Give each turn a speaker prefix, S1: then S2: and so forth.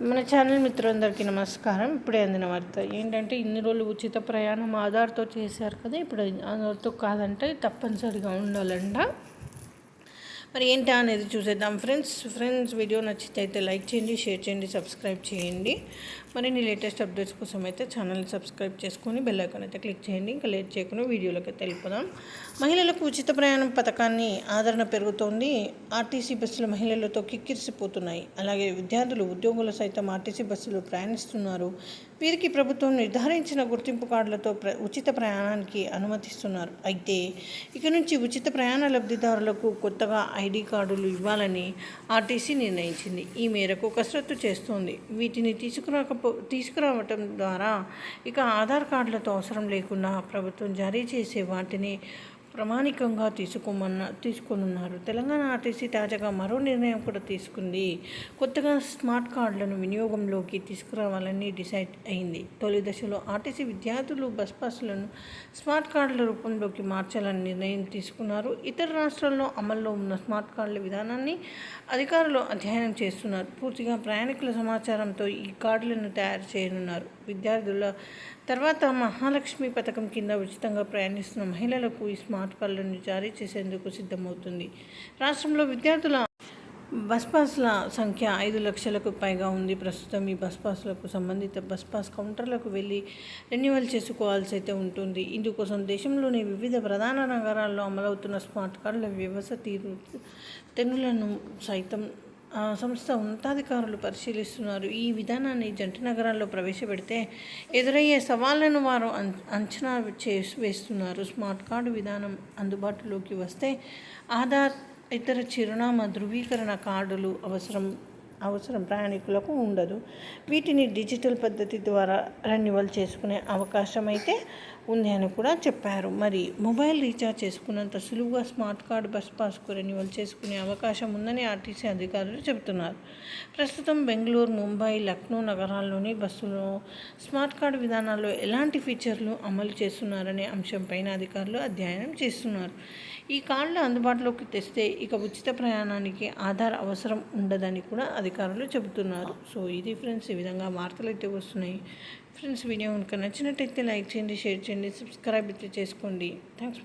S1: మన ఛానల్ మిత్రులందరికీ నమస్కారం. ఇప్పుడే అందిన వార్త ఏంటంటే ఇన్ని రోజులు ఉచిత ప్రయాణం ఆధార్తో చేశారు కదా ఇప్పుడు ఆధార్తో కాదంటే తప్పనిసరిగా ఉండాలంట. మరి ఏంటి అనేది చూసేద్దాం. ఫ్రెండ్స్ ఫ్రెండ్స్ వీడియో నచ్చితే అయితే లైక్ చేయండి షేర్ చేయండి సబ్స్క్రైబ్ చేయండి. మరిన్ని లేటెస్ట్ అప్డేట్స్ కోసం అయితే ఛానల్ని సబ్స్క్రైబ్ చేసుకొని బెల్ ఐకాన్ అయితే క్లిక్ చేయండి. ఇంకా లేట్ చేయకుండా వీడియోలోకి తెలుపుదాం మహిళలకు ఉచిత ప్రయాణం పథకాన్ని ఆదరణ పెరుగుతోంది. ఆర్టీసీ బస్సులు మహిళలతో కిక్కిరిసిపోతున్నాయి. అలాగే విద్యార్థులు ఉద్యోగులు సైతం ఆర్టీసీ బస్సులు ప్రయాణిస్తున్నారు. వీరికి ప్రభుత్వం నిర్ధారించిన గుర్తింపు కార్డులతో ప్ర ఉచిత ప్రయాణానికి అనుమతిస్తున్నారు. అయితే ఇక నుంచి ఉచిత ప్రయాణ లబ్ధిదారులకు కొత్తగా ఐడి కార్డులు ఇవ్వాలని ఆర్టీసీ నిర్ణయించింది. ఈ మేరకు కసరత్తు చేస్తోంది. వీటిని తీసుకురాకపో తీసుకురావటం ద్వారా ఇక ఆధార్ కార్డులతో అవసరం లేకుండా ప్రభుత్వం జారీ చేసే వాటిని ప్రామాణికంగా తీసుకోమన్న తీసుకోనున్నారు. తెలంగాణ ఆర్టీసీ తాజాగా మరో నిర్ణయం కూడా తీసుకుంది. కొత్తగా స్మార్ట్ కార్డులను వినియోగంలోకి తీసుకురావాలని డిసైడ్ అయింది. తొలి దశలో ఆర్టీసీ విద్యార్థులు బస్ పాస్లను స్మార్ట్ కార్డుల రూపంలోకి మార్చాలని నిర్ణయం తీసుకున్నారు. ఇతర రాష్ట్రాల్లో అమల్లో ఉన్న స్మార్ట్ కార్డుల విధానాన్ని అధికారులు అధ్యయనం చేస్తున్నారు. పూర్తిగా ప్రయాణికుల సమాచారంతో ఈ కార్డులను తయారు చేయనున్నారు. విద్యార్థుల తర్వాత మహాలక్ష్మి పథకం కింద ఉచితంగా ప్రయాణిస్తున్న మహిళలకు ఈ స్మార్ట్ కార్డులను జారీ చేసేందుకు సిద్ధమవుతుంది. రాష్ట్రంలో విద్యార్థుల బస్ పాస్ల సంఖ్య ఐదు లక్షలకు పైగా ఉంది. ప్రస్తుతం ఈ బస్ పాస్లకు సంబంధిత బస్ పాస్ కౌంటర్లకు వెళ్ళి రెన్యువల్ చేసుకోవాల్సి అయితే ఉంటుంది. ఇందుకోసం దేశంలోని వివిధ ప్రధాన నగరాల్లో అమలవుతున్న స్మార్ట్ కార్డుల వ్యవస్థ తీరు తెన్నులను సైతం సంస్థ ఉన్నతాధికారులు పరిశీలిస్తున్నారు. ఈ విధానాన్ని జంట నగరాల్లో ప్రవేశపెడితే ఎదురయ్యే సవాళ్ళను వారు అంచనా చే వేస్తున్నారు. స్మార్ట్ కార్డు విధానం అందుబాటులోకి వస్తే ఆధార్ ఇతర చిరునామా ధృవీకరణ కార్డులు అవసరం. అవసరం. ప్రయాణికులకు ఉండదు. వీటిని డిజిటల్ పద్ధతి ద్వారా రెన్యువల్ చేసుకునే అవకాశం అయితే ఉంది అని కూడా చెప్పారు. మరి మొబైల్ రీఛార్జ్ చేసుకున్నంత సులువుగా స్మార్ట్ కార్డు బస్ పాస్కు రెన్యువల్ చేసుకునే అవకాశం ఉందని ఆర్టీసీ అధికారులు చెబుతున్నారు. ప్రస్తుతం బెంగళూరు ముంబై లక్నో నగరాల్లోని బస్సులో స్మార్ట్ కార్డు విధానాల్లో ఎలాంటి ఫీచర్లు అమలు చేస్తున్నారనే అంశంపైన అధికారులు అధ్యయనం చేస్తున్నారు. ఈ కార్డులు అందుబాటులోకి తెస్తే ఇక ఉచిత ప్రయాణానికి ఆధార్ అవసరం ఉండదని కూడా అధికారులు చెబుతున్నారు. సో ఇది ఫ్రెండ్స్ ఈ విధంగా వార్తలు అయితే వస్తున్నాయి. ఫ్రెండ్స్ వీడియో కనుక నచ్చినట్టయితే లైక్ చేయండి షేర్ చేయండి సబ్స్క్రైబ్ అయితే చేసుకోండి. థ్యాంక్స్